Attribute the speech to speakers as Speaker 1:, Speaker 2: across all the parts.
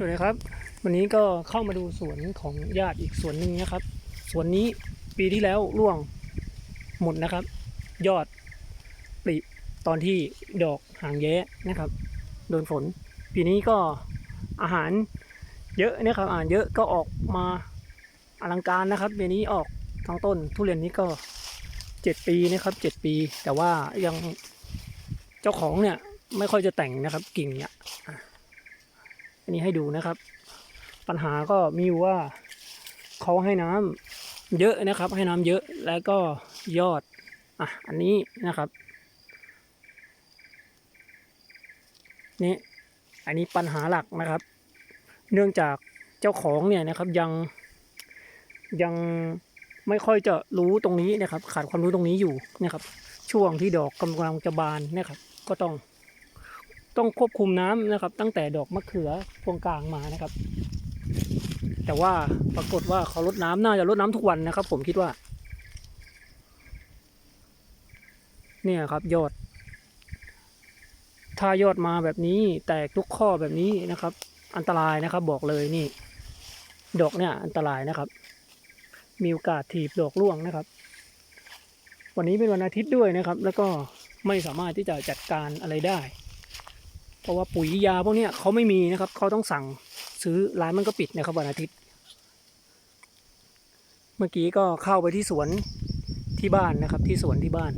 Speaker 1: สวัสดีครับ วันนี้ก็เข้ามาดูสวนของญาติอีกสวนหนึ่งนะครับ สวนนี้ปีที่แล้วร่วงหมดนะครับ ยอดปลิตอนที่ดอกหางแย้นะครับ โดนฝน ปีนี้ก็อาหารเยอะนะครับอาหารเยอะก็ออกมาอลังการนะครับปีนี้ออกทั้งต้นทุเรียนนี้ก็เจ็ดปีนะครับเจ็ดปี แต่ว่ายังเจ้าของเนี่ยไม่ค่อยจะแต่งนะครับกิ่งเนี่ย อันนี้ให้ดูนะครับ ปัญหาก็มีอยู่ว่าเขาให้น้ำเยอะนะครับ ให้น้ำเยอะแล้วก็ยอดอะอันนี้นะครับนี่อันนี้ปัญหาหลักนะครับ เนื่องจากเจ้าของเนี่ยนะครับยังยังไม่ค่อยจะรู้ตรงนี้นะครับ ขาดความรู้ตรงนี้อยู่นะครับ ช่วงที่ดอกกำลังจะบานนะครับ ก็ต้อง ต้องควบคุมน้ำนะครับ ตั้งแต่ดอกมะเขือพวงกลางมานะครับ แต่ว่าปรากฏว่าเขาลดน้ำน่าจะลดน้ำทุกวันนะครับ ผมคิดว่า เนี่ยครับยอด ถ้ายอดมาแบบนี้แตกทุกข้อแบบนี้นะครับ อันตรายนะครับ บอกเลยนี่ ดอกเนี่ย อันตรายนะครับ มีโอกาสถีบดอกร่วงนะครับ วันนี้เป็นวันอาทิตย์ด้วยนะครับ แล้วก็ไม่สามารถที่จะจัดการอะไรได้ ราะว่าปุ๋ยยาพวกนี้เขาไม่มีนะครับเขาต้องสั่งซื้อร้านมันก็ปิดนะครับวันอาทิตย์ เมื่อกี้ก็เข้าไปที่สวนที่บ้านนะครับ ที่สวนที่บ้าน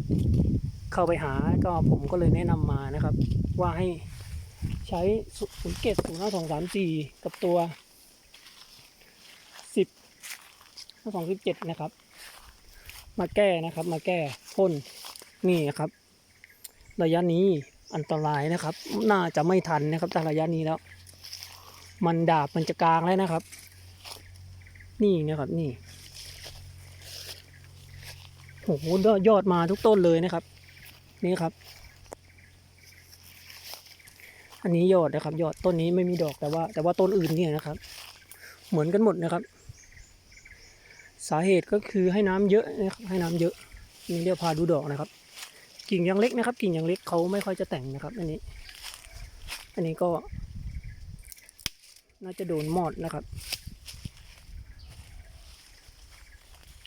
Speaker 1: เข้าไปหาก็ผมก็เลยแนะนำมานะครับ ว่าให้ใช้ศูนย์เกตศูนย์ห้าสองสามสี่กับตัวสิบห้าสองสิบเจ็ดนะครับ มาแก้นะครับ มาแก้พ่นนี่นะครับ ระยะนี้ อันตรายนะครับ น่าจะไม่ทันนะครับแต่ระยะนี้แล้ว มันดาบมันจะกลางแล้วนะครับ นี่นะครับนี่โอ้โหยอดมาทุกต้นเลยนะครับ นี่ครับ อันนี้ยอดนะครับ ยอดต้นนี้ไม่มีดอกแต่ว่า แต่ว่าต้นอื่นเนี่ยนะครับ เหมือนกันหมดนะครับ สาเหตุก็คือให้น้ำเยอะนะครับให้น้ำเยอะนี่เดี๋ยวพาดูดอกนะครับ กิ่งยังเล็กนะครับ กิ่งยังเล็กเขาไม่ค่อยจะแต่งนะครับ อันนี้ อันนี้ก็ น่าจะโดนมอดนะครับ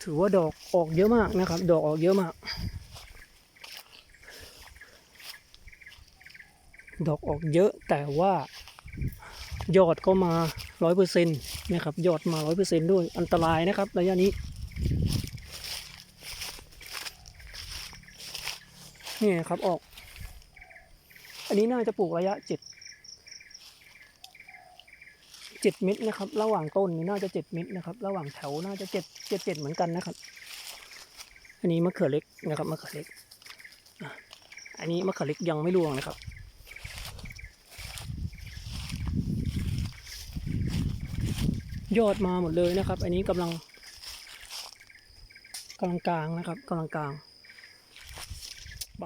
Speaker 1: ถือว่าดอกออกเยอะมากนะครับ ดอกออกเยอะมาก ดอกออกเยอะแต่ว่ายอดก็มาร้อยเปอร์เซ็นต์นะครับ ยอดมาร้อยเปอร์เซ็นต์ด้วยอันตรายนะครับ ระยะนี้ นี่ครับออก อันนี้น่าจะปลูกระยะเจ็ดเจ็ดเมตรนะครับ ระหว่างต้นนี่น่าจะเจ็ดเมตรนะครับ ระหว่างแถวน่าจะเจ็ดเจ็ดเจ็ดเหมือนกันนะครับ อันนี้มะเขือเล็กนะครับมะเขือเล็กอันนี้มะเขือเล็กยังไม่ร่วงนะครับยอดมาหมดเลยนะครับ อันนี้กำลังกำลังกลางนะครับกำลังกลาง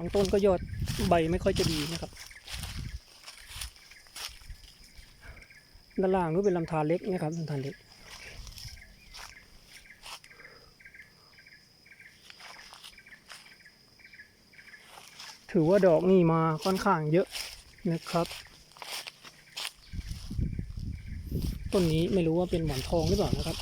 Speaker 1: บางต้นก็ยอดใบไม่ค่อยจะดีนะครับ ด้านล่างนู้นเป็นลำธารเล็กนะครับลำธารเล็กถือว่าดอกนี่มาค่อนข้างเยอะนะครับ ต้นนี้ไม่รู้ว่าเป็นหมอนทองหรือเปล่านะครับ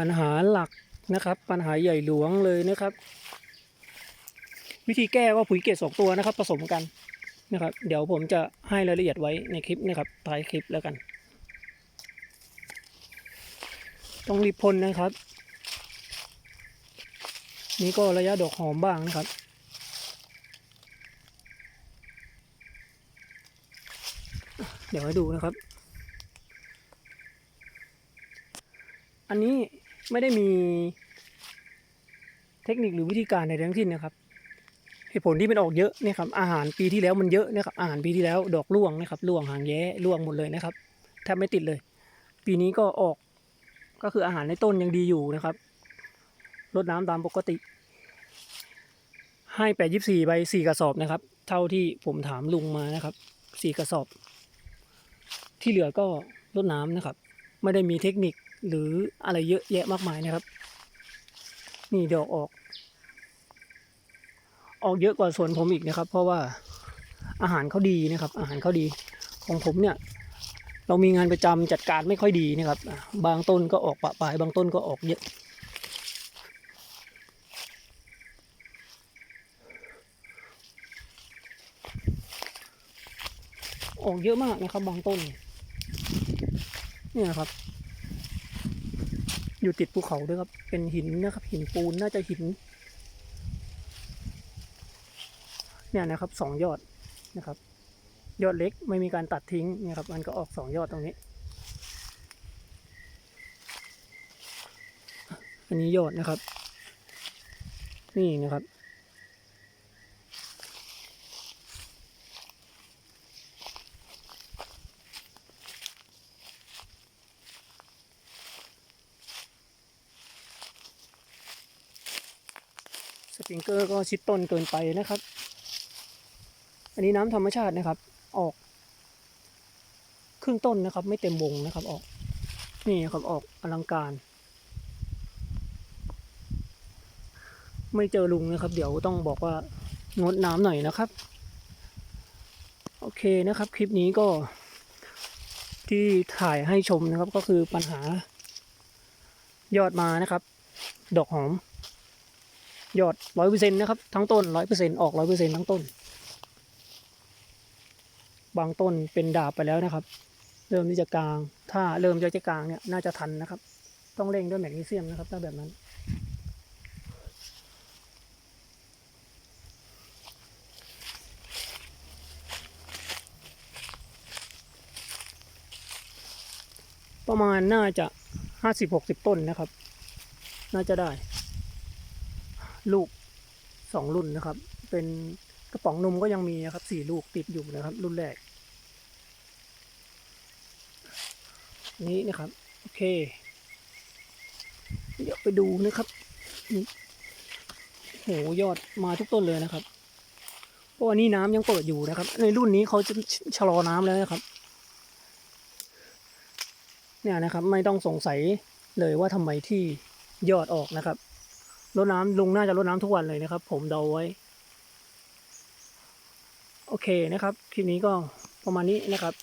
Speaker 1: ปัญหาหลักนะครับ ปัญหาใหญ่หลวงเลยนะครับ วิธีแก้ก็ปุ๋ยเกศสองตัวนะครับ ผสมกันนะครับ เดี๋ยวผมจะให้รายละเอียดไว้ในคลิปนะครับท้ายคลิปแล้วกัน ต้องรีบพ่นนะครับ นี่ก็ระยะดอกหอมบ้างนะครับเดี๋ยวให้ดูนะครับ อันนี้ ไม่ได้มีเทคนิคหรือวิธีการใดทั้งสิ้นนะครับเหตุผลที่มันออกเยอะเนี่ยครับอาหารปีที่แล้วมันเยอะนะครับอาหารปีที่แล้วดอกร่วงนะครับร่วงหางแย้ร่วงหมดเลยนะครับแทบไม่ติดเลย ปีนี้ก็ออกก็คืออาหารในต้นยังดีอยู่นะครับรดน้ำตามปกติ ให้แปดยิบสี่ใบสี่กระสอบนะครับ เท่าที่ผมถามลุงมานะครับสี่กระสอบ ที่เหลือก็รดน้ำนะครับ ไม่ได้มีเทคนิค หรืออะไรเยอะแยะมากมายนะครับ นี่ดอกออก ออกเยอะกว่าสวนผมอีกนะครับ เพราะว่าอาหารเขาดีนะครับ อาหารเขาดีของผมเนี่ย เรามีงานประจำจัดการไม่ค่อยดีนะครับ บางต้นก็ออกปะปลายบางต้นก็ออกเยอะออกเยอะมากนะครับบางต้น เนี่ยนะครับ อยู่ติดภูเขาด้วยครับ เป็นหินนะครับ หินปูนน่าจะหิน เนี่ยนะครับสองยอดนะครับ ยอดเล็กไม่มีการตัดทิ้งนะครับ มันก็ออกสองยอดตรงนี้ อันนี้ยอดนะครับ นี่นะครับ ปริงเกอร์ก็ชิดต้นเกินไปนะครับ อันนี้น้ำธรรมชาตินะครับ ออก ครึ่งต้นนะครับ ไม่เต็มวงนะครับออก นี่ครับออกอลังการ ไม่เจอลุงนะครับ เดี๋ยวต้องบอกว่างดน้ำหน่อยนะครับ โอเคนะครับ คลิปนี้ก็ ที่ถ่ายให้ชมนะครับก็คือปัญหายอดมานะครับ ดอกหอม ยอดร้อยเปอร์เซ็นต์นะครับ ทั้งต้นร้อยเปอร์เซ็นต์ออกร้อยเปอร์เซ็นต์ทั้งต้น บางต้นเป็นดาบไปแล้วนะครับ เริ่มที่จะกลาง ถ้าเริ่มจะจะกลางเนี่ยน่าจะทันนะครับ ต้องเร่งด้วยแมกนีเซียมนะครับถ้าแบบนั้นประมาณน่าจะห้าสิบหกสิบต้นนะครับ น่าจะได้ ลูกสองรุ่นนะครับ เป็นกระป๋องนมก็ยังมีนะครับสี่ลูกติดอยู่นะครับ รุ่นแรก นี้นะครับ โอเค เดี๋ยวไปดูนะครับโหยอดมาทุกต้นเลยนะครับเพราะว่านี่น้ำยังเปิดอยู่นะครับ ในรุ่นนี้เขาจะชะลอน้ำแล้วนะครับเนี่ยนะครับ ไม่ต้องสงสัยเลยว่าทำไมที่ยอดออกนะครับ รดน้ำลุงน่าจะรดน้ำทุกวันเลยนะครับ ผมเดาไว้ โอเคนะครับ คลิปนี้ก็ประมาณนี้นะครับ